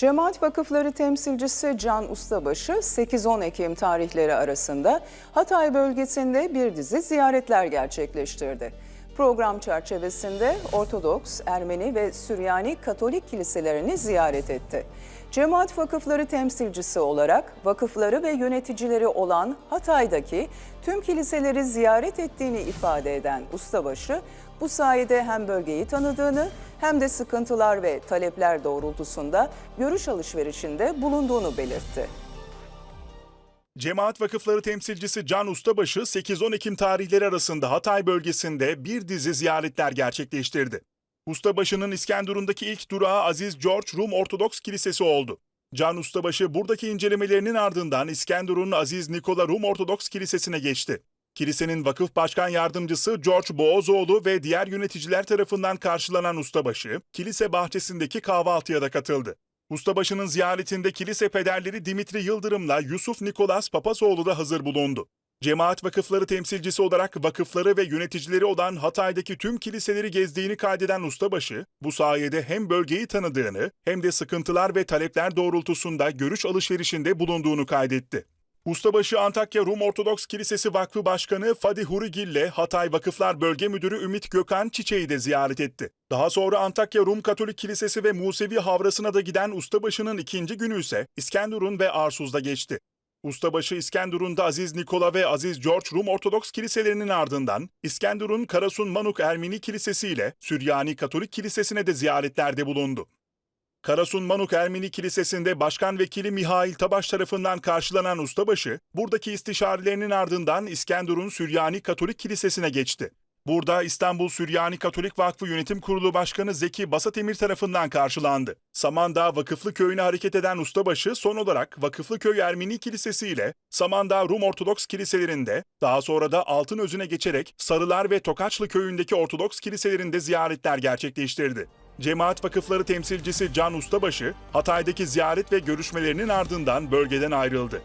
Cemaat Vakıfları temsilcisi Can Ustabaşı 8-10 Ekim tarihleri arasında Hatay bölgesinde bir dizi ziyaretler gerçekleştirdi. Program çerçevesinde Ortodoks, Ermeni ve Süryani Katolik kiliselerini ziyaret etti. Cemaat vakıfları temsilcisi olarak vakıfları ve yöneticileri olan Hatay'daki tüm kiliseleri ziyaret ettiğini ifade eden Ustabaşı, bu sayede hem bölgeyi tanıdığını hem de sıkıntılar ve talepler doğrultusunda görüş alışverişinde bulunduğunu belirtti. Cemaat Vakıfları temsilcisi Can Ustabaşı 8-10 Ekim tarihleri arasında Hatay bölgesinde bir dizi ziyaretler gerçekleştirdi. Ustabaşı'nın İskenderun'daki ilk durağı Aziz George Rum Ortodoks Kilisesi oldu. Can Ustabaşı buradaki incelemelerinin ardından İskenderun'un Aziz Nikola Rum Ortodoks Kilisesi'ne geçti. Kilisenin vakıf başkan yardımcısı George Boğazoğlu ve diğer yöneticiler tarafından karşılanan Ustabaşı, kilise bahçesindeki kahvaltıya da katıldı. Ustabaşı'nın ziyaretinde kilise pederleri Dimitri Yıldırım'la Yusuf Nikolas Papasoğlu da hazır bulundu. Cemaat vakıfları temsilcisi olarak vakıfları ve yöneticileri olan Hatay'daki tüm kiliseleri gezdiğini kaydeden Ustabaşı, bu sayede hem bölgeyi tanıdığını hem de sıkıntılar ve talepler doğrultusunda görüş alışverişinde bulunduğunu kaydetti. Ustabaşı Antakya Rum Ortodoks Kilisesi Vakfı Başkanı Fadi Hurigil ile Hatay Vakıflar Bölge Müdürü Ümit Gökhan Çiçeği de ziyaret etti. Daha sonra Antakya Rum Katolik Kilisesi ve Musevi Havrası'na da giden Ustabaşı'nın ikinci günü ise İskenderun ve Arsuz'da geçti. Ustabaşı İskenderun'da Aziz Nikola ve Aziz George Rum Ortodoks kiliselerinin ardından İskenderun Karasun Manuk Ermeni Kilisesi ile Süryani Katolik Kilisesi'ne de ziyaretlerde bulundu. Karasun Manuk Ermeni Kilisesi'nde Başkan Vekili Mihail Tabaş tarafından karşılanan ustabaşı, buradaki istişarelerinin ardından İskenderun Süryani Katolik Kilisesi'ne geçti. Burada İstanbul Süryani Katolik Vakfı Yönetim Kurulu Başkanı Zeki Basatemir tarafından karşılandı. Samandağ Vakıflı Köyü'ne hareket eden ustabaşı son olarak Vakıflı Köy Ermeni Kilisesi ile Samandağ Rum Ortodoks Kiliselerinde, daha sonra da Altınözü'ne geçerek Sarılar ve Tokaçlı Köyü'ndeki Ortodoks kiliselerinde ziyaretler gerçekleştirdi. Cemaat Vakıfları temsilcisi Can Ustabaşı, Hatay'daki ziyaret ve görüşmelerinin ardından bölgeden ayrıldı.